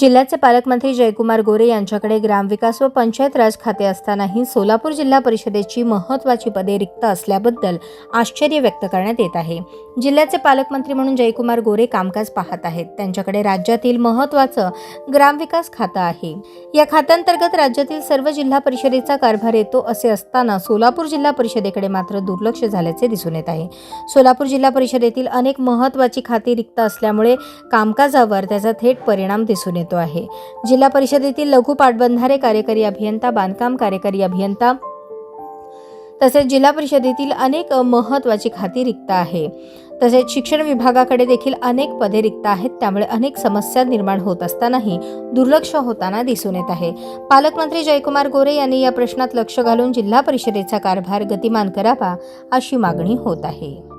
जिल्ह्याचे पालकमंत्री जयकुमार गोरे यांच्याकडे ग्रामविकास व पंचायत राज खाते असतानाही सोलापूर जिल्हा परिषदेची महत्त्वाची पदे रिक्त असल्याबद्दल आश्चर्य व्यक्त करण्यात येत आहे. जिल्ह्याचे पालकमंत्री म्हणून जयकुमार गोरे कामकाज पाहत आहेत. त्यांच्याकडे राज्यातील महत्त्वाचं ग्रामविकास खातं आहे. या खात्यांतर्गत राज्यातील सर्व जिल्हा परिषदेचा कारभार येतो असे असताना सोलापूर जिल्हा परिषदेकडे मात्र दुर्लक्ष झाल्याचे दिसून येत आहे. सोलापूर जिल्हा परिषदेतील अनेक महत्त्वाची खाती रिक्त असल्यामुळे कामकाजावर त्याचा थेट परिणाम दिसून येतो. आहे. जिल्हा परिषदेतील लघु पाटबंधारे कार्यकारी अभियंता बांधकाम कार्यकारी अभियंता तसेच जिल्हा परिषदेतील अनेक महत्त्वाची खाती रिक्त आहे. तसेच शिक्षण विभागाकडे देखील अनेक पदे रिक्त आहेत. त्यामुळे अनेक समस्या निर्माण होत असतानाही दुर्लक्ष होताना दिसून येत आहे. पालकमंत्री जयकुमार गोरे यांनी या प्रश्नात लक्ष घालून जिल्हा परिषदेचा कारभार गतिमान करावा अशी मागणी होत आहे.